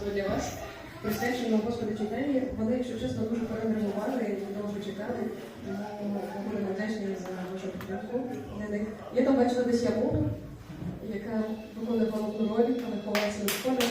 саме для вас. Присвячено Господу читанні. Вони, якщо чесно, дуже перегримували і довго чекали. Тому будемо вдячні за вашу підтримку. Я там бачила десь Яву, яка виконує головну роль, але ховається на школі.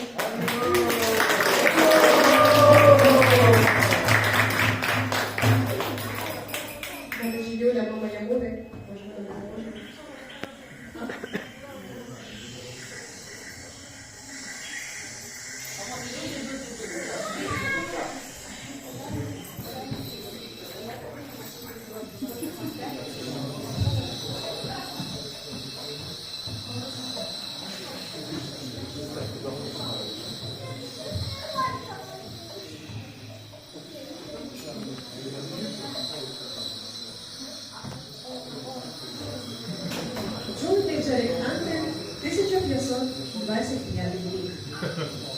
pessoa não vai ser filha de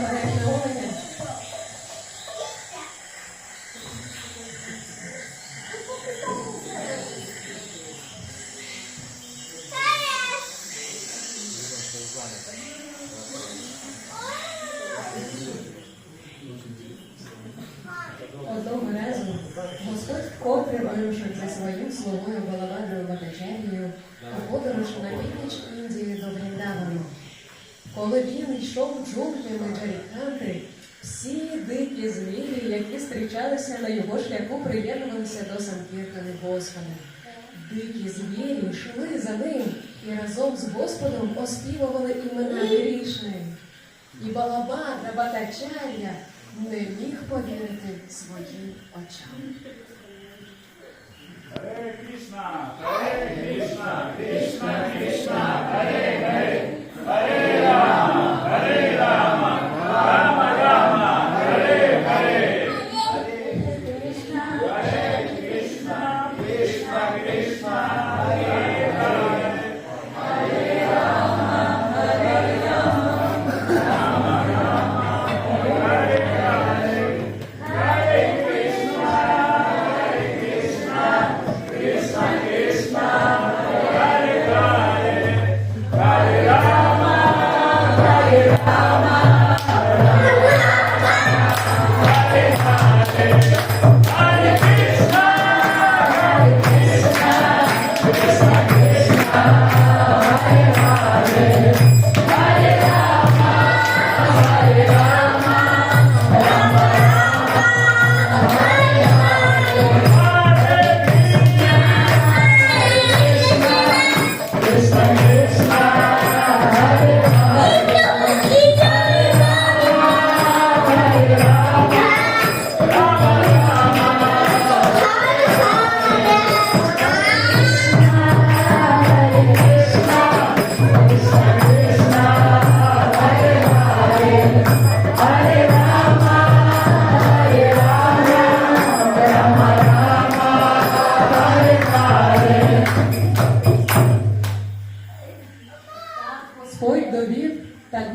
Оленя. Разу Господь за своїм словою Балабадрою Батачарією у подорож на північ Індії до Вріндавану. Коли він йшов джунглями Джаріканти, всі дикі звірі, які зустрічалися на його шляху, приєднувалися до Санкіртани Господа. Дикі звірі йшли за ним і разом з Господом оспівували імена Крішни. І Балабадра Батачар'я не міг повірити своїм очам. Hare Krishna,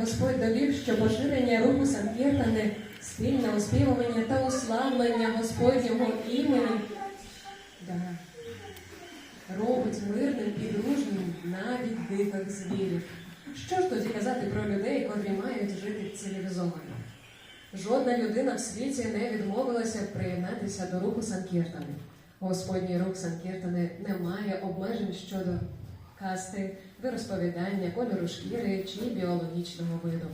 Господь довів, що поширення руху Санкіртани, спільне оспівування та уславлення Господнього імені да, робить мирним і дружнім навіть диких звірів. Що ж тоді казати про людей, котрі мають жити цивілізовано? Жодна людина в світі не відмовилася приєднатися до руху Санкіртани. Господній рух Санкіртани не має обмежень щодо касти, вирозповідання, кольору шкіри чи біологічного виду.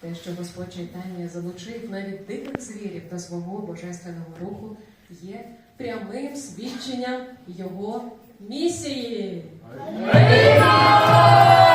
Те, що Господь читання залучив навіть диких звірів до свого божественного руху, є прямим свідченням його місії. Україна!